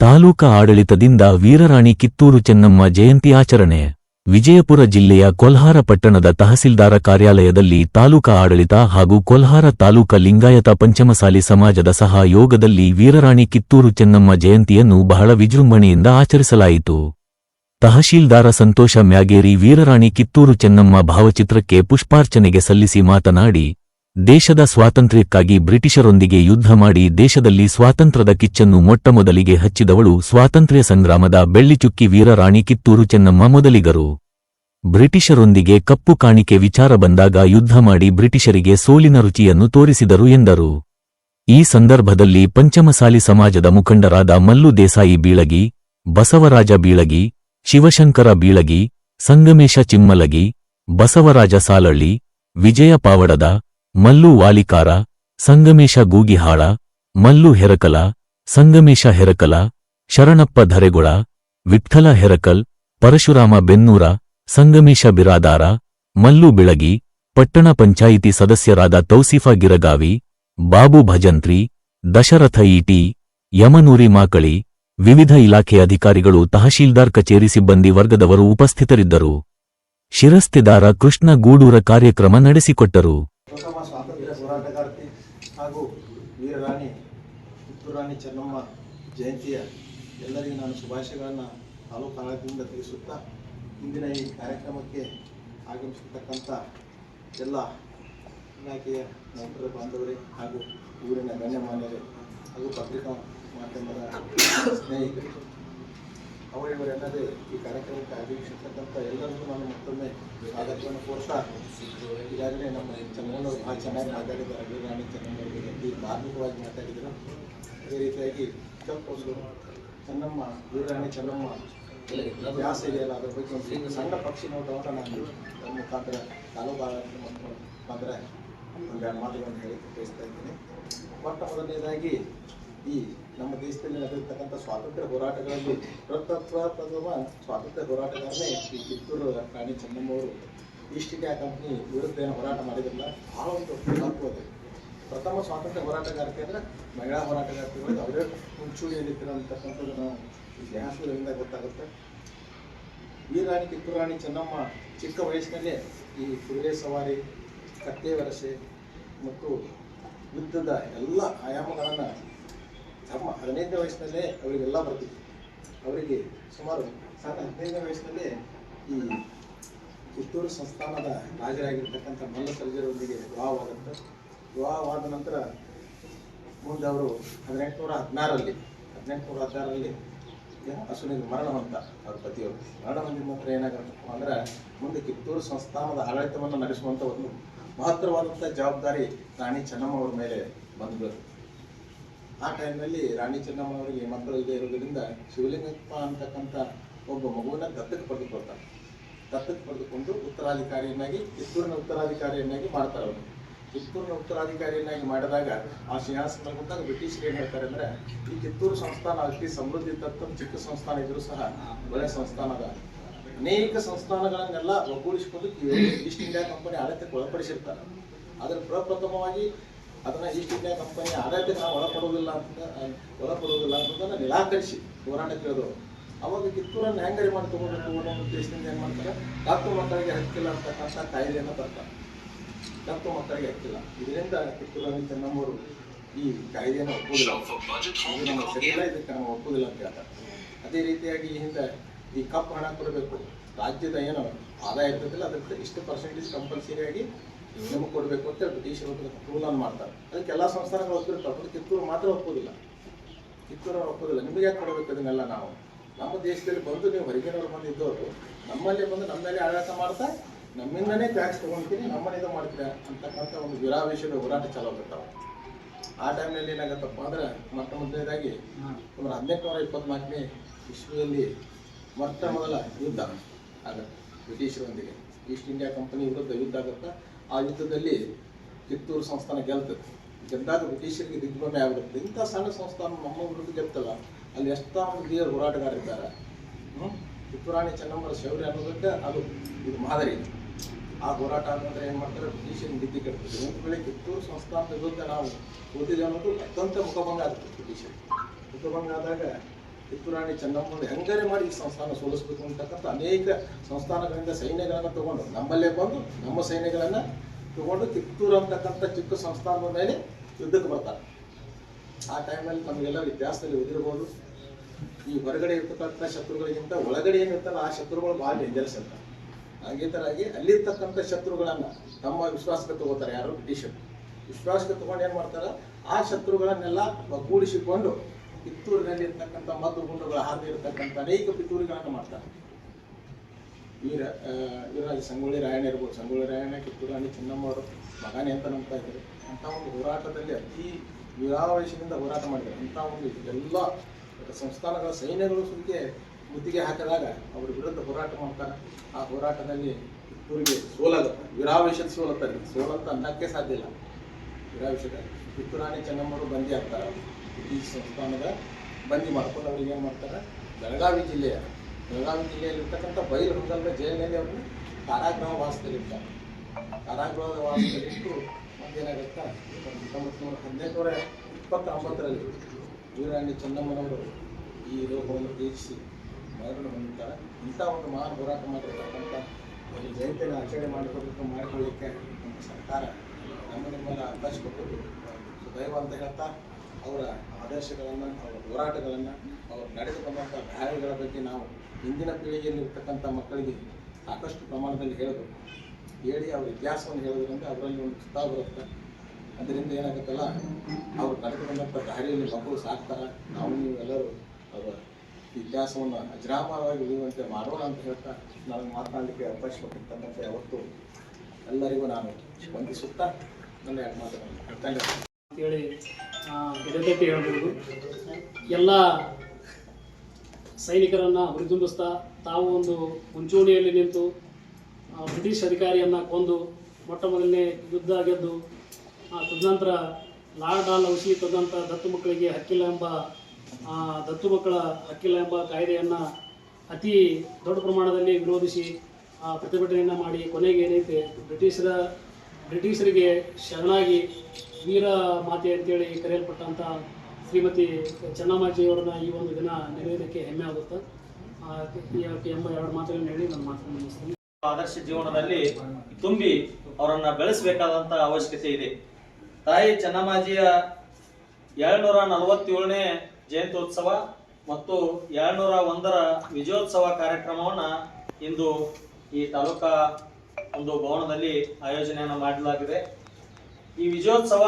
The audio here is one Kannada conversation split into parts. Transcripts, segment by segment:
ತಾಲೂಕಾ ಆಡಳಿತದಿಂದ ವೀರರಾಣಿ ಕಿತ್ತೂರು ಚೆನ್ನಮ್ಮ ಜಯಂತಿ ಆಚರಣೆ. ವಿಜಯಪುರ ಜಿಲ್ಲೆಯ ಕೊಲ್ಹಾರ ಪಟ್ಟಣದ ತಹಸೀಲ್ದಾರ ಕಾರ್ಯಾಲಯದಲ್ಲಿ ತಾಲೂಕಾ ಆಡಳಿತ ಹಾಗೂ ಕೊಲ್ಹಾರ ತಾಲೂಕ ಲಿಂಗಾಯತ ಪಂಚಮಸಾಲಿ ಸಮಾಜದ ಸಹಯೋಗದಲ್ಲಿ ವೀರರಾಣಿ ಕಿತ್ತೂರು ಚೆನ್ನಮ್ಮ ಜಯಂತಿಯನ್ನು ಬಹಳ ವಿಜೃಂಭಣೆಯಿಂದ ಆಚರಿಸಲಾಯಿತು. ತಹಶೀಲ್ದಾರ ಸಂತೋಷ ಮ್ಯಾಗೇರಿ ವೀರರಾಣಿ ಕಿತ್ತೂರು ಚೆನ್ನಮ್ಮ ಭಾವಚಿತ್ರಕ್ಕೆ ಪುಷ್ಪಾರ್ಚನೆಗೆ ಸಲ್ಲಿಸಿ ಮಾತನಾಡಿ ದೇಶದ ಸ್ವಾತಂತ್ರ್ಯಕ್ಕಾಗಿ ಬ್ರಿಟಿಷರೊಂದಿಗೆ ಯುದ್ಧ ಮಾಡಿ ದೇಶದಲ್ಲಿ ಸ್ವಾತಂತ್ರ್ಯದ ಕಿಚ್ಚನ್ನು ಮೊಟ್ಟಮೊದಲಿಗೆ ಹಚ್ಚಿದವಳು ಸ್ವಾತಂತ್ರ್ಯ ಸಂಗ್ರಾಮದ ಬೆಳ್ಳಿಚುಕ್ಕಿ ವೀರರಾಣಿ ಕಿತ್ತೂರು ಚೆನ್ನಮ್ಮ ಮೊದಲಿಗರು. ಬ್ರಿಟಿಷರೊಂದಿಗೆ ಕಪ್ಪು ಕಾಣಿಕೆ ವಿಚಾರ ಬಂದಾಗ ಯುದ್ಧ ಮಾಡಿ ಬ್ರಿಟಿಷರಿಗೆ ಸೋಲಿನ ರುಚಿಯನ್ನು ತೋರಿಸಿದರು ಎಂದರು. ಈ ಸಂದರ್ಭದಲ್ಲಿ ಪಂಚಮಸಾಲಿ ಸಮಾಜದ ಮುಖಂಡರಾದ ಮಲ್ಲು ದೇಸಾಯಿ ಬೀಳಗಿ, ಬಸವರಾಜ ಬೀಳಗಿ, ಶಿವಶಂಕರ ಬೀಳಗಿ, ಸಂಗಮೇಶ ಚಿಮ್ಮಲಗಿ, ಬಸವರಾಜ ಸಾಲಳ್ಳಿ, ವಿಜಯ ಪಾವಡದ ಮಲ್ಲು ವಾಲಿಕಾರ, ಸಂಗಮೇಶ ಗೂಗಿಹಾಳ, ಮಲ್ಲು ಹೆರಕಲ, ಸಂಗಮೇಶ ಹೆರಕಲ, ಶರಣಪ್ಪ ಧರೆಗೊಳ ವಿಠಲ ಹೆರಕಲ್, ಪರಶುರಾಮ ಬೆನ್ನೂರ, ಸಂಗಮೇಶ ಬಿರಾದಾರ, ಮಲ್ಲು ಬಿಳಗಿ, ಪಟ್ಟಣ ಪಂಚಾಯಿತಿ ಸದಸ್ಯರಾದ ತೌಸಿಫಾ ಗಿರಗಾವಿ, ಬಾಬು ಭಜಂತ್ರಿ, ದಶರಥ ಈಟಿ, ಯಮನೂರಿ ಮಾಕಳಿ, ವಿವಿಧ ಇಲಾಖೆ ಅಧಿಕಾರಿಗಳು, ತಹಶೀಲ್ದಾರ್ ಕಚೇರಿ ಸಿಬ್ಬಂದಿ ವರ್ಗದವರು ಉಪಸ್ಥಿತರಿದ್ದರು. ಶಿರಸ್ತೆದಾರ ಕೃಷ್ಣ ಗೂಡೂರ ಕಾರ್ಯಕ್ರಮ ನಡೆಸಿಕೊಟ್ಟರು ಪ್ರಥಮ ಸ್ವಾತಂತ್ರ್ಯ ಹೋರಾಟಗಾರ್ತಿ ಹಾಗೂ ವೀರರಾಣಿ ಕಿತ್ತೂರು ರಾಣಿ ಚೆನ್ನಮ್ಮ ಜಯಂತಿಯ ಎಲ್ಲರಿಗೂ ನಾನು ಶುಭಾಶಯಗಳನ್ನು ತಾಲೂಕು ಆಡಳಿತದಿಂದ ತಿಳಿಸುತ್ತಾ ಇಂದಿನ ಈ ಕಾರ್ಯಕ್ರಮಕ್ಕೆ ಆಗಮಿಸಿರ್ತಕ್ಕಂಥ ಎಲ್ಲ ಇಲಾಖೆಯ ನೌಕರ ಬಾಂಧವರೇ ಹಾಗೂ ಊರಿನ ಗಣ್ಯಮಾನ್ಯರೇ ಹಾಗೂ ಪತ್ರಿಕಾ ಮಾಧ್ಯಮದ ಸ್ನೇಹಿತರು ಅವರಿವರೆಲ್ಲದೇ ಈ ಕಾರ್ಯಕ್ರಮಕ್ಕೆ ಆಗಮಿಸಿರ್ತಕ್ಕಂಥ ಎಲ್ಲರಿಗೂ ನಾನು ಮತ್ತೊಮ್ಮೆ ಸ್ವಾಗತವನ್ನು ಕೋರ್ತಾ ಈಗಾಗಲೇ ನಮ್ಮ ಚೆನ್ನಣ್ಣವರು ಭಾಳ ಚೆನ್ನಾಗಿ ಮಾತಾಡಿದ್ದಾರೆ. ಚೆನ್ನಮ್ಮವರಿಗೆ ಈ ಧಾರ್ಮಿಕವಾಗಿ ಮಾತಾಡಿದರು. ಅದೇ ರೀತಿಯಾಗಿ ಒಂದು ಚೆನ್ನಮ್ಮ ವೀರರಾಣಿ ಚೆನ್ನಮ್ಮ ವ್ಯಾಸ ಇದೆಯಲ್ಲ ಅದ್ರ ಬಗ್ಗೆ ಒಂದು ಸಣ್ಣ ಪಕ್ಷಿ ನೋಟವನ್ನು ನಾನು ನನ್ನ ಮುಖಾಂತರ ತಾಲೂಕು ಮುಖಾಂತರ ಒಂದೆರಡು ಮಾತುಗಳನ್ನು ಹೇಳಿ ಬಯಸ್ತಾ ಇದ್ದೀನಿ. ಮೊಟ್ಟ ಮೊದಲನೇದಾಗಿ ಈ ನಮ್ಮ ದೇಶದಲ್ಲಿ ನಡೆದಿರ್ತಕ್ಕಂಥ ಸ್ವಾತಂತ್ರ್ಯ ಹೋರಾಟಗಳಲ್ಲಿ ಪ್ರತತ್ವ ಪ್ರಥಮ ಸ್ವಾತಂತ್ರ್ಯ ಹೋರಾಟಗಾರನೇ ಈ ಕಿತ್ತೂರು ರಾಣಿ ಚೆನ್ನಮ್ಮವರು ಈಸ್ಟ್ ಇಂಡಿಯಾ ಕಂಪ್ನಿ ವಿರುದ್ಧ ಹೋರಾಟ ಮಾಡಿದ್ರಲ್ಲ, ಆ ಒಂದು ತಪ್ಪು ಪ್ರಥಮ ಸ್ವಾತಂತ್ರ್ಯ ಹೋರಾಟಗಾರಿಕೆ ಅಂದರೆ ಮಹಿಳಾ ಹೋರಾಟಗಾರಿಕೆಗಳು ಅವರೇ ಮುಂಚೂಣಿಯಲ್ಲಿರ್ತಾರೆ ಅಂತಕ್ಕಂಥದ್ದು ನಾವು ಇತಿಹಾಸದಿಂದ ಗೊತ್ತಾಗುತ್ತೆ. ವೀರಾಣಿ ಕಿತ್ತೂರು ರಾಣಿ ಚೆನ್ನಮ್ಮ ಚಿಕ್ಕ ವಯಸ್ಸಿನಲ್ಲೇ ಈ ಕುದುರೆ ಸವಾರಿ, ಕತ್ತೆ ವರಸೆ ಮತ್ತು ಯುದ್ಧದ ಎಲ್ಲ ಆಯಾಮಗಳನ್ನು ತಮ್ಮ ಹದಿನೈದನೇ ವಯಸ್ಸಿನಲ್ಲೇ ಅವರಿಗೆಲ್ಲ ಬರ್ತಿತ್ತು. ಅವರಿಗೆ ಸುಮಾರು ಸಾವಿರದ ಹದಿನೈದನೇ ವಯಸ್ಸಿನಲ್ಲೇ ಈ ಕಿತ್ತೂರು ಸಂಸ್ಥಾನದ ರಾಜರಾಗಿರ್ತಕ್ಕಂಥ ಮಲ್ಲ ಸರ್ಜರೊಂದಿಗೆ ವಿವಾಹವಾಗುತ್ತೆ ವಿವಾಹವಾದ ನಂತರ ಮುಂದೆ ಅವರು ಹದಿನೆಂಟುನೂರ ಹದಿನಾರರಲ್ಲಿ ಹದಿನೆಂಟುನೂರ ಹದಿನಾರರಲ್ಲಿ ಅಸುನಿಗೆ ಮರಣ ಹೊಂತ ಅವ್ರ ಪತಿಯವರು. ಮರಣ ಹೊಂದಿದ ನಂತರ ಏನಾಗತ್ತಪ್ಪ ಅಂದ್ರೆ ಮುಂದೆ ಕಿತ್ತೂರು ಸಂಸ್ಥಾನದ ಆಡಳಿತವನ್ನು ನಡೆಸುವಂಥ ಒಂದು ಮಹತ್ತರವಾದಂಥ ಜವಾಬ್ದಾರಿ ರಾಣಿ ಚೆನ್ನಮ್ಮ ಅವರ ಮೇಲೆ ಬಂದು ಆ ಟೈಮ್ನಲ್ಲಿ ರಾಣಿ ಚೆನ್ನಮ್ಮ ಅವರಿಗೆ ಮಕ್ಕಳು ಇದೆ ಇರೋದ್ರಿಂದ ಶಿವಲಿಂಗಪ್ಪ ಅಂತಕ್ಕಂಥ ಒಬ್ಬ ಮಗುವನ್ನ ದತ್ತಕ್ಕೆ ಪಡೆದುಕೊಳ್ತಾರೆ ದತ್ತಕ್ಕೆ ಪಡೆದುಕೊಂಡು ಉತ್ತರಾಧಿಕಾರಿಯನ್ನಾಗಿ ಕಿತ್ತೂರಿನ ಉತ್ತರಾಧಿಕಾರಿಯನ್ನಾಗಿ ಮಾಡ್ತಾರೆ ಅವರು ಕಿತ್ತೂರಿನ ಉತ್ತರಾಧಿಕಾರಿಯನ್ನಾಗಿ ಮಾಡಿದಾಗ ಆ ಸಿಂಹಾಸನ ಬಂದಾಗ ಬ್ರಿಟಿಷರು ಏನು ಹೇಳ್ತಾರೆ ಅಂದ್ರೆ, ಈ ಕಿತ್ತೂರು ಸಂಸ್ಥಾನ ಅತಿ ಸಮೃದ್ಧಿ ತತ್ವ ಚಿಕ್ಕ ಸಂಸ್ಥಾನ ಇದ್ರೂ ಸಹ ಒಳ್ಳೆ ಸಂಸ್ಥಾನ ಅದ. ಅನೇಕ ಸಂಸ್ಥಾನಗಳನ್ನೆಲ್ಲ ಒಗ್ಗೂಡಿಸಿಕೊಂಡು ಈಸ್ಟ್ ಇಂಡಿಯಾ ಕಂಪನಿ ಆಡಳಿತಕ್ಕೆ ಒಳಪಡಿಸಿರ್ತಾರೆ. ಅದರ ಪ್ರಪ್ರಥಮವಾಗಿ ಅದನ್ನ ಈಸ್ಟ್ ಇಂಡಿಯಾ ಕಂಪನಿ ಆಡಳಿತಕ್ಕೆ ನಾವು ಒಳಪಡುವುದಿಲ್ಲ ಅಂತ, ಒಳಪಡುವುದಿಲ್ಲ ಅನ್ನೋದನ್ನ ನಿರಾಕರಿಸಿ ಹೋರಾಟ ಕೇಳಿದ್ರು ಅವಾಗ ಕಿತ್ತೂರನ್ನು ಹ್ಯಾಂಗರಿ ಮಾಡಿ ತಗೋಬೇಕು ಅನ್ನೋ ಉದ್ದೇಶದಿಂದ ಏನು ಮಾಡ್ತಾರೆ? ಡಾಕ್ಟರ್ ಮಕ್ಕಳಿಗೆ ಹಕ್ಕಿಲ್ಲ ಅಂತಕ್ಕಂಥ ಕಾಯಿಲೆಯನ್ನು ಬರ್ತಾರೆ ಡಾಕ್ಟರ್ ಮಕ್ಕಳಿಗೆ ಆಗ್ತಿಲ್ಲ. ಇದರಿಂದ ಕಿತ್ತೂರು ಚೆನ್ನಮ್ಮವರು ಈ ಕಾಯ್ದೆಯನ್ನು ಒಪ್ಪುವುದಿಲ್ಲ. ಇದು ಸರಿಯಿಲ್ಲ ಇದಕ್ಕೆ ನಾವು ಒಪ್ಪುವುದಿಲ್ಲ ಅಂತ ಹೇಳ್ತಾರೆ. ಅದೇ ರೀತಿಯಾಗಿ ಈ ಹಿಂದೆ ಈ ಕಪ್ಪು ಹಣ ಕೊಡಬೇಕು. ರಾಜ್ಯದ ಏನು ಆದಾಯ ಇರ್ತದಿಲ್ಲ ಅದಕ್ಕೆ ಇಷ್ಟು ಪರ್ಸೆಂಟೇಜ್ ಕಂಪಲ್ಸರಿಯಾಗಿ ನಿಮಗೆ ಕೊಡಬೇಕು ಅಂತ ಬ್ರಿಟಿಷರು ರೂಲನ್ನು ಮಾಡ್ತಾರೆ. ಅದಕ್ಕೆ ಎಲ್ಲ ಸಂಸ್ಥಾನಗಳು ಒಪ್ಪಿರ್ತಾವೆ ಅದು ಕಿತ್ತೂರು ಮಾತ್ರ ಒಪ್ಪೋದಿಲ್ಲ ಕಿತ್ತೂರು ಒಪ್ಪೋದಿಲ್ಲ ನಿಮಗೆ ಯಾಕೆ ಕೊಡಬೇಕು ಅದನ್ನೆಲ್ಲ ನಾವು? ನಮ್ಮ ದೇಶದಲ್ಲಿ ಬಂದು ನೀವು ಹೊರಗಿನವ್ರು ಬಂದಿದ್ದವರು ನಮ್ಮಲ್ಲಿ ಬಂದು ನಮ್ಮ ಮೇಲೆ ಆಡಳಿತ ಮಾಡ್ತಾ ನಮ್ಮಿಂದನೇ ಟ್ಯಾಕ್ಸ್ ತಗೊಂತೀನಿ ನಮ್ಮನ್ನ ಇದು ಮಾಡ್ತೀರಾ ಅಂತಕ್ಕಂಥ ಒಂದು ವಿರಾವೇಶದ ಹೋರಾಟ ಚಾಲು ಆಗಿರ್ತಾವೆ ಆ ಟೈಮ್ನಲ್ಲಿ ಏನಾಗತ್ತಪ್ಪ ಅಂದ್ರೆ ಮೊಟ್ಟ ಮೊದಲನೇದಾಗಿ ಒಂದು ಹದಿನೆಂಟುನೂರ ಇಪ್ಪತ್ನಾಲ್ಕನೇ ವಿಶ್ವದಲ್ಲಿ ಮೊಟ್ಟ ಮೊದಲ ಯುದ್ಧ ಆಗುತ್ತೆ ಬ್ರಿಟಿಷರೊಂದಿಗೆ ಈಸ್ಟ್ ಇಂಡಿಯಾ ಕಂಪನಿ ವಿರುದ್ಧ ಯುದ್ಧ ಆಗುತ್ತೆ ಆ ಯುದ್ಧದಲ್ಲಿ ಕಿತ್ತೂರು ಸಂಸ್ಥಾನ ಗೆಲ್ತದೆ. ಗೆದ್ದಾಗ ಬ್ರಿಟಿಷರಿಗೆ ದಿಗ್ಭ್ರಮೆ ಆಗಿರುತ್ತೆ ಇಂಥ ಸಣ್ಣ ಸಂಸ್ಥಾನ ನಮ್ಮ ವಿರುದ್ಧ ಗೆಲ್ತಲ್ಲ ಅಲ್ಲಿ ಎಷ್ಟೋ ಒಂದು ಧೀರ ಹೋರಾಟಗಾರಿದ್ದಾರೆ ಹ್ಮ್? ಕಿತ್ತೂರಾಣಿ ಚೆನ್ನಮ್ಮರ ಶೌರ್ಯ ಅನ್ನೋದಕ್ಕೆ ಅದು ಇದು ಮಾದರಿ. ಆ ಹೋರಾಟ ಅನ್ನೋದ್ರೆ ಏನು ಮಾಡ್ತಾರೆ? ಪಿಟಿಷನ್ ಬಿದ್ದಿ ಕಟ್ಟತ್ತೆ ಒಂದು ವೇಳೆ ಕಿತ್ತೂರು ಸಂಸ್ಥಾನದ ವಿರುದ್ಧ ನಾವು ಓದಿದೆ ಅನ್ನೋದು ಅತ್ಯಂತ ಮುಖಭಂಗ ಆಗುತ್ತೆ ಬ್ರಿಟಿಷರ್ ಮುಖಭಂಗ ಆದಾಗ ಕಿತ್ತೂರಾಣಿ ಚೆನ್ನಮ್ಮನ ಹೆಂಗಾರೆ ಮಾಡಿ ಈ ಸಂಸ್ಥಾನ ಸೋಲಿಸ್ಬೇಕು ಅಂತಕ್ಕಂಥ ಅನೇಕ ಸಂಸ್ಥಾನಗಳಿಂದ ಸೈನ್ಯಗಳನ್ನು ತಗೊಂಡು, ನಮ್ಮಲ್ಲೇ ಬಂದು ನಮ್ಮ ಸೈನ್ಯಗಳನ್ನು ತಗೊಂಡು ಕಿತ್ತೂರು ಅಂತಕ್ಕಂಥ ಚಿಕ್ಕ ಸಂಸ್ಥಾನದ ಮೇಲೆ ಯುದ್ಧಕ್ಕೆ ಬರ್ತಾರೆ. ಆ ಟೈಮಲ್ಲಿ ನಮಗೆಲ್ಲ ಇತಿಹಾಸದಲ್ಲಿ ಓದಿರ್ಬೋದು. ಈ ಹೊರಗಡೆ ಇರ್ತಕ್ಕಂಥ ಶತ್ರುಗಳಿಗಿಂತ ಒಳಗಡೆ ಏನಿರ್ತಲ್ಲ, ಆ ಶತ್ರುಗಳು ಭಾಳ ಡೇಂಜರಸ್ ಅಂತ. ಹಾಗೆ ಥರಾಗಿ ಅಲ್ಲಿರ್ತಕ್ಕಂಥ ಶತ್ರುಗಳನ್ನು ತಮ್ಮ ವಿಶ್ವಾಸಕ್ಕೆ ತಗೋತಾರೆ ಯಾರು? ಬ್ರಿಟಿಷರು. ವಿಶ್ವಾಸಕ್ಕೆ ತಗೊಂಡು ಏನು ಮಾಡ್ತಾರೆ? ಆ ಶತ್ರುಗಳನ್ನೆಲ್ಲ ಒಗ್ಗೂಡಿಸಿಕೊಂಡು ಕಿತ್ತೂರಿನಲ್ಲಿ ಇರ್ತಕ್ಕಂಥ ಮದ್ದು ಗುಂಡುಗಳ ಹಾದಿರ್ತಕ್ಕಂಥ ಅನೇಕ ಪಿತೂರಿಗಳನ್ನು ಮಾಡ್ತಾರೆ. ವೀರ ವೀರರಾಜ ಸಂಗೊಳ್ಳಿ ರಾಯಣ್ಣ ಇರ್ಬೋದು. ಸಂಗೊಳ್ಳಿ ರಾಯಣ್ಣ, ಕಿತ್ತೂರು ರಾಣಿ ಚೆನ್ನಮ್ಮ ಅವರು ಮಗಾನೆ ಅಂತ ನಂಬ್ತಾ ಇದ್ರು ಅಂಥ ಒಂದು ಹೋರಾಟದಲ್ಲಿ ಅತಿ ವೀರಾವೇಶದಿಂದ ಹೋರಾಟ ಮಾಡಿದ್ದಾರೆ. ಅಂಥ ಒಂದು ಎಲ್ಲ, ಸಂಸ್ಥಾನಗಳ ಸೈನ್ಯಗಳು ಸುಮ್ಕೆ ಮುತ್ತಿಗೆ ಹಾಕಿದಾಗ ಅವ್ರ ವಿರುದ್ಧ ಹೋರಾಟ ಮಾಡ್ತಾರೆ ಆ ಹೋರಾಟದಲ್ಲಿ ಕಿತ್ತೂರಿಗೆ ಸೋಲಾಗುತ್ತೆ ವೀರಾವೇಶದ ಸೋಲುತ್ತಾರೆ ಸೋಲಂತ ಅನ್ನಕ್ಕೆ ಸಾಧ್ಯ ಇಲ್ಲ. ವೀರಾವೇಶದ ಕಿತ್ತೂರು ರಾಣಿ ಚೆನ್ನಮ್ಮರು ಬಂದಿ ಆಗ್ತಾರೆ. ಬ್ರಿಟಿಷ್ ಸಂಸ್ಥಾನದ ಬಂದಿ ಮಾಡ್ಕೊಂಡು ಅವ್ರಿಗೆ ಏನು ಮಾಡ್ತಾರೆ? ಬೆಳಗಾವಿ ಜಿಲ್ಲೆಯ, ಬೆಳಗಾವಿ ಜಿಲ್ಲೆಯಲ್ಲಿರ್ತಕ್ಕಂಥ ಬೈಲಹೊಂಗಲದ ಜೈಲಿನಲ್ಲಿ ಅವರು ಕಾರಾಗೃಹ ವಾಸದಲ್ಲಿರ್ತಾರೆ ಕಾರಾಗೃಹದ ವಾಸದಲ್ಲಿಟ್ಟು ಮತ್ತೇನಾಗುತ್ತೆ? ಹತ್ತೊಂಬತ್ತು ನೂರ ಹದಿನೆಂಟುನೂರ ಇಪ್ಪತ್ತೊಂಬತ್ತರಲ್ಲಿ ವೀರಾಣಿ ಚೆನ್ನಮ್ಮನವರು ಈ ರೋಗವನ್ನು ತ್ಯಜಿಸಿ ಮರಣ ಬಂದಿರ್ತಾರೆ. ಇಂಥ ಒಂದು ಮಹಾನ್ ಹೋರಾಟ ಮಾಡಿರ್ತಕ್ಕಂಥ ಒಂದು ಜಯಂತಿಯನ್ನು ಆಚರಣೆ ಮಾಡಿಕೊಡಲಿಕ್ಕೆ ಮಾಡಿಕೊಳ್ಳಿಕ್ಕೆ ನಮ್ಮ ಸರ್ಕಾರ ನಮ್ಮ ನಿಮ್ಮೆಲ್ಲ ಅವಕಾಶ ಕೊಟ್ಟಿದ್ದು ದೈವ ಅಂತ ಹೇಳ್ತಾ, ಅವರ ಆದರ್ಶಗಳನ್ನು, ಅವರ ಹೋರಾಟಗಳನ್ನು, ಅವರು ನಡೆದುಕೊಂಡಂಥ ಬಂದಂಥ ಬಗ್ಗೆ ನಾವು ಇಂದಿನ ಪೀಳಿಗೆಯಲ್ಲಿರ್ತಕ್ಕಂಥ ಮಕ್ಕಳಿಗೆ ಸಾಕಷ್ಟು ಪ್ರಮಾಣದಲ್ಲಿ ಹೇಳಬೇಕು ಹೇಳಿ ಅವ್ರ ಇತಿಹಾಸವನ್ನು ಹೇಳೋದ್ರಿಂದ ಅವರಲ್ಲಿ ಒಂದು ಚಿತ್ತ ಬರುತ್ತೆ. ಅದರಿಂದ ಏನಾಗುತ್ತಲ್ಲ, ಅವ್ರು ನಡೆದು ಬಂದಂಥ ದಾರಿಯಲ್ಲಿ ಮಕ್ಕಳು ಸಾಕ್ತಾರೆ. ನಾವು ನೀವೆಲ್ಲರೂ ಅವರ ಇತಿಹಾಸವನ್ನು ಅಜರಾಮರವಾಗಿ ಉಳಿಯುವಂತೆ ಮಾಡೋಣ ಅಂತ ಹೇಳ್ತಾ ನನಗೆ ಮಾತನಾಡಲಿಕ್ಕೆ ಅವಕಾಶ ಕೊಟ್ಟಿರ್ತಕ್ಕಂಥ ಯಾವತ್ತು ಎಲ್ಲರಿಗೂ ನಾನು ವಂದಿಸುತ್ತಾ ನನ್ನ ಎರಡು ಮಾತುಗಳನ್ನು ಅಂತೇಳಿ ಎಡೆತಟ್ಟಿ ಹೇಳ್ಬೋದು ಎಲ್ಲ ಸೈನಿಕರನ್ನು ಹುರಿದುಂಬಿಸ್ತಾ ತಾವು ಒಂದು ಮುಂಚೂಣಿಯಲ್ಲಿ ನಿಂತು ಬ್ರಿಟಿಷ್ ಅಧಿಕಾರಿಯನ್ನು ಕೊಂದು ಮೊಟ್ಟ ಮೊದಲನೇ ಯುದ್ಧ ಗೆದ್ದು ತದನಂತರ ಲಾರ್ಡ್ ಆಲ್ ಔಷಧಿ ತದಂಥ ದತ್ತು ಮಕ್ಕಳಿಗೆ ಹಕ್ಕಿಲ್ಲ ಎಂಬ ದತ್ತು ಮಕ್ಕಳ ಹಕ್ಕಿಲ್ಲ ಎಂಬ ಕಾಯ್ದೆಯನ್ನು ಅತಿ ದೊಡ್ಡ ಪ್ರಮಾಣದಲ್ಲಿ ವಿರೋಧಿಸಿ ಪ್ರತಿಭಟನೆಯನ್ನು ಮಾಡಿ ಕೊನೆಗೆ ಏನೈತೆ, ಬ್ರಿಟಿಷರ, ಬ್ರಿಟಿಷರಿಗೆ ಶರಣಾಗಿ ವೀರ ಮಾತೆ ಅಂತೇಳಿ ಕರೆಯಲ್ಪಟ್ಟಂಥ ಶ್ರೀಮತಿ ಚೆನ್ನಮ್ಮಾಜಿಯವರನ್ನ ಈ ಒಂದು ದಿನ ನೆರೆಯೋದಕ್ಕೆ ಹೆಮ್ಮೆ ಆಗುತ್ತೆ. ಎಂಬ ಎರಡು ಮಾತುಗಳನ್ನು ಹೇಳಿ ನಾನು ಮಾತನ್ನು ಮುಗಿಸ್ತೀನಿ. ಆದರ್ಶ ಜೀವನದಲ್ಲಿ ತುಂಬಿ ಅವರನ್ನ ಬೆಳೆಸಬೇಕಾದಂಥ ಅವಶ್ಯಕತೆ ಇದೆ. ತಾಯಿ ಚೆನ್ನಮ್ಮಾಜಿಯ ಏಳ್ನೂರ ನಲವತ್ತೇಳನೇ ಜಯಂತ್ಯೋತ್ಸವ ಮತ್ತು ಏಳ್ನೂರ ಒಂದರ ವಿಜಯೋತ್ಸವ ಕಾರ್ಯಕ್ರಮವನ್ನ ಇಂದು ಈ ತಾಲೂಕಾ ಒಂದು ಭವನದಲ್ಲಿ ಆಯೋಜನೆಯನ್ನು ಮಾಡಲಾಗಿದೆ. ಈ ವಿಜಯೋತ್ಸವ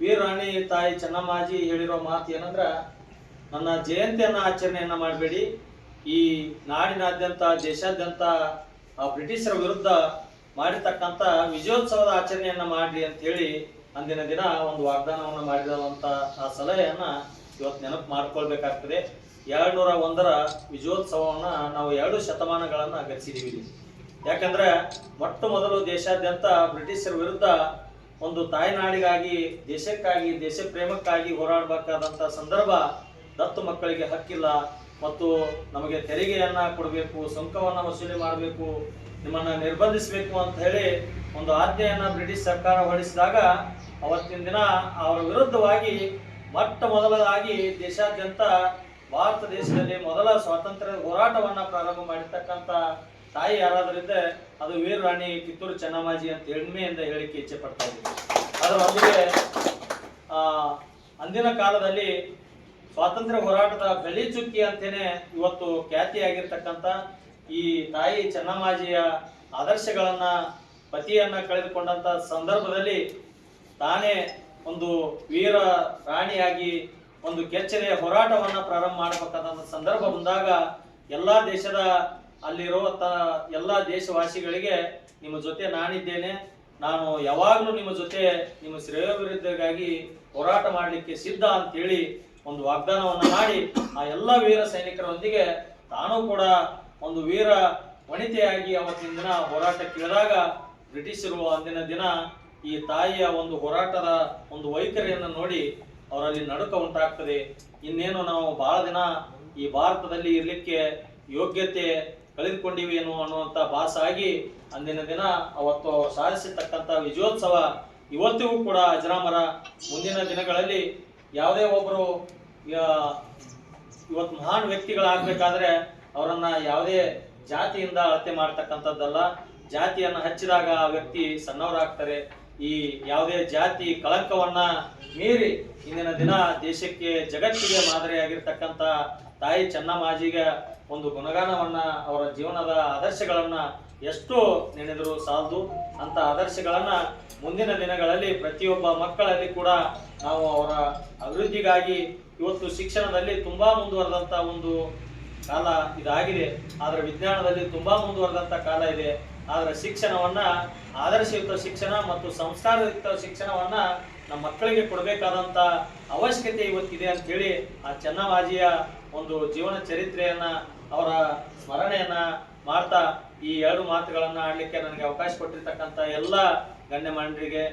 ವೀರರಾಣಿ ತಾಯಿ ಚೆನ್ನಮ್ಮಾಜಿ ಹೇಳಿರೋ ಮಾತು ಏನಂದ್ರ, ನನ್ನ ಜಯಂತಿಯನ್ನ ಆಚರಣೆಯನ್ನ ಮಾಡಬೇಡಿ. ಈ ನಾಡಿನಾದ್ಯಂತ, ದೇಶಾದ್ಯಂತ ಆ ಬ್ರಿಟಿಷರ ವಿರುದ್ಧ ಮಾಡಿರ್ತಕ್ಕಂಥ ವಿಜಯೋತ್ಸವದ ಆಚರಣೆಯನ್ನ ಮಾಡಿ ಅಂತ ಹೇಳಿ ಅಂದಿನ ದಿನ ಒಂದು ವಾಗ್ದಾನವನ್ನು ಮಾಡಿರುವಂತ ಆ ಸಲಹೆಯನ್ನ ಇವತ್ತು ನೆನಪು ಮಾಡ್ಕೊಳ್ಬೇಕಾಗ್ತದೆ ಎರಡ್ನೂರ ಒಂದರ ವಿಜಯೋತ್ಸವವನ್ನ ನಾವು ಎರಡು ಶತಮಾನಗಳನ್ನು ಗತಿಸಿದೀವಿ ಇಲ್ಲಿ. ಯಾಕಂದ್ರೆ ಮೊಟ್ಟ ಮೊದಲು ದೇಶಾದ್ಯಂತ ಬ್ರಿಟಿಷರ ವಿರುದ್ಧ ಒಂದು ತಾಯ್ನಾಡಿಗಾಗಿ, ದೇಶಕ್ಕಾಗಿ ದೇಶ ಪ್ರೇಮಕ್ಕಾಗಿ ಹೋರಾಡಬೇಕಾದಂತ ಸಂದರ್ಭ ದತ್ತು ಮಕ್ಕಳಿಗೆ ಹಕ್ಕಿಲ್ಲ ಮತ್ತು ನಮಗೆ ತೆರಿಗೆಯನ್ನ ಕೊಡಬೇಕು, ಸುಂಕವನ್ನು ವಸೂಲಿ ಮಾಡಬೇಕು, ನಿಮ್ಮನ್ನ ನಿರ್ಬಂಧಿಸಬೇಕು ಅಂತ ಹೇಳಿ ಒಂದು ಆಜ್ಞೆಯನ್ನ ಬ್ರಿಟಿಷ್ ಸರ್ಕಾರ ಹೊರಡಿಸಿದಾಗ ಅವತ್ತಿನ ದಿನ ಅವರ ವಿರುದ್ಧವಾಗಿ ಮೊಟ್ಟ ಮೊದಲದಾಗಿ ದೇಶಾದ್ಯಂತ ಭಾರತ ದೇಶದಲ್ಲಿ ಮೊದಲ ಸ್ವಾತಂತ್ರ್ಯ ಹೋರಾಟವನ್ನ ಪ್ರಾರಂಭ ಮಾಡಿರ್ತಕ್ಕಂಥ ತಾಯಿ ಯಾರಾದ್ರಿಂದ ಅದು ವೀರರಾಣಿ ಕಿತ್ತೂರು ಚೆನ್ನಮ್ಮಾಜಿ ಅಂತ ಹೆಮ್ಮೆಯಿಂದ ಹೇಳಿಕೆ ಇಚ್ಛೆ ಪಡ್ತಾ ಇದ್ದೀವಿ ಅದರೊಂದಿಗೆ ಅಂದಿನ ಕಾಲದಲ್ಲಿ ಸ್ವಾತಂತ್ರ್ಯ ಹೋರಾಟದ ಬೆಳ್ಳಿ ಚುಕ್ಕಿ ಅಂತೇನೆ ಇವತ್ತು ಖ್ಯಾತಿಯಾಗಿರ್ತಕ್ಕಂಥ ಈ ತಾಯಿ ಚೆನ್ನಮ್ಮಾಜಿಯ ಆದರ್ಶಗಳನ್ನ, ಪತಿಯನ್ನ ಕಳೆದುಕೊಂಡಂತ ಸಂದರ್ಭದಲ್ಲಿ ತಾನೇ ಒಂದು ವೀರ ರಾಣಿಯಾಗಿ ಒಂದು ಕೆಚ್ಚನೆಯ ಹೋರಾಟವನ್ನು ಪ್ರಾರಂಭ ಮಾಡಬೇಕಾದಂಥ ಸಂದರ್ಭ ಬಂದಾಗ ಎಲ್ಲಾ ದೇಶದ ಅಲ್ಲಿರೋ ಎಲ್ಲಾ ದೇಶವಾಸಿಗಳಿಗೆ ನಿಮ್ಮ ಜೊತೆ ನಾನಿದ್ದೇನೆ. ನಾನು ಯಾವಾಗಲೂ ನಿಮ್ಮ ಜೊತೆ ನಿಮ್ಮ ಶ್ರೇಯೋಭಿವೃದ್ಧಿಗಾಗಿ ಹೋರಾಟ ಮಾಡಲಿಕ್ಕೆ ಸಿದ್ಧ ಅಂತೇಳಿ ಒಂದು ವಾಗ್ದಾನವನ್ನ ಮಾಡಿ ಆ ಎಲ್ಲ ವೀರ ಸೈನಿಕರೊಂದಿಗೆ ತಾನೂ ಕೂಡ ಒಂದು ವೀರ ವನಿತೆಯಾಗಿ ಅವತ್ತಿನ ದಿನ ಹೋರಾಟಕ್ಕೆ ಇಳಿದಾಗ ಬ್ರಿಟಿಷರು ಅಂದಿನ ದಿನ ಈ ತಾಯಿಯ ಒಂದು ಹೋರಾಟದ ಒಂದು ವೈಖರಿಯನ್ನು ನೋಡಿ ಅವರಲ್ಲಿ ನಡುಕ ಉಂಟಾಗ್ತದೆ. ಇನ್ನೇನು ನಾವು ಬಹಳ ದಿನ ಈ ಭಾರತದಲ್ಲಿ ಇರಲಿಕ್ಕೆ ಯೋಗ್ಯತೆ ಕಳೆದುಕೊಂಡಿವಿ ಅನ್ನುವಂಥ ಅನ್ನುವಂತ ಭಾಸಾಗಿ ಅಂದಿನ ದಿನ ಅವತ್ತು ಸಾಧಿಸಿರ್ತಕ್ಕಂಥ ವಿಜಯೋತ್ಸವ ಇವತ್ತಿಗೂ ಕೂಡ ಅಜರಾಮರ ಮುಂದಿನ ದಿನಗಳಲ್ಲಿ ಯಾವುದೇ ಒಬ್ಬರು ಇವತ್ತು ಮಹಾನ್ ವ್ಯಕ್ತಿಗಳಾಗಬೇಕಾದ್ರೆ ಅವರನ್ನು ಯಾವುದೇ ಜಾತಿಯಿಂದ ಅಳತೆ ಮಾಡ್ತಕ್ಕಂಥದ್ದಲ್ಲ. ಜಾತಿಯನ್ನು ಹಚ್ಚಿದಾಗ ಆ ವ್ಯಕ್ತಿ ಸಣ್ಣವರಾಗ್ತಾರೆ. ಈ ಯಾವುದೇ ಜಾತಿ ಕಳಂಕವನ್ನ ಮೀರಿ ಇಂದಿನ ದಿನ ದೇಶಕ್ಕೆ ಜಗತ್ತಿಗೆ ಮಾದರಿಯಾಗಿರ್ತಕ್ಕಂಥ ತಾಯಿ ಚೆನ್ನಮ್ಮಾಜಿಗೆ ಒಂದು ಗುಣಗಾನವನ್ನ ಅವರ ಜೀವನದ ಆದರ್ಶಗಳನ್ನ ಎಷ್ಟು ನೆನೆದರೂ ಸಾಲದು. ಅಂತ ಆದರ್ಶಗಳನ್ನ ಮುಂದಿನ ದಿನಗಳಲ್ಲಿ ಪ್ರತಿಯೊಬ್ಬ ಮಕ್ಕಳಲ್ಲಿ ಕೂಡ ನಾವು ಅವರ ಅಭಿವೃದ್ಧಿಗಾಗಿ ಇವತ್ತು ಶಿಕ್ಷಣದಲ್ಲಿ ತುಂಬಾ ಮುಂದುವರೆದಂತ ಒಂದು ಕಾಲ ಇದಾಗಿದೆ. ಆದ್ರೆ ವಿಜ್ಞಾನದಲ್ಲಿ ತುಂಬಾ ಮುಂದುವರೆದಂತ ಕಾಲ ಇದೆ. ಆದ್ರೆ ಶಿಕ್ಷಣವನ್ನ ಆದರ್ಶಯುಕ್ತ ಶಿಕ್ಷಣ ಮತ್ತು ಸಂಸ್ಕಾರಯುಕ್ತ ಶಿಕ್ಷಣವನ್ನ ನಮ್ಮ ಮಕ್ಕಳಿಗೆ ಕೊಡಬೇಕಾದಂತ ಅವಶ್ಯಕತೆ ಇವತ್ತಿದೆ ಹೇಳಿ ಆ ಚೆನ್ನವಾಜಿಯ ಒಂದು ಜೀವನ ಚರಿತ್ರೆಯನ್ನ ಅವರ ಸ್ಮರಣೆಯನ್ನ ಮಾಡ್ತಾ ಈ ಎರಡು ಮಾತುಗಳನ್ನ ಆಡ್ಲಿಕ್ಕೆ ನನಗೆ ಅವಕಾಶ ಕೊಟ್ಟಿರ್ತಕ್ಕಂಥ ಎಲ್ಲ ಗಣ್ಯಮಾನ್ಯರಿಗೆ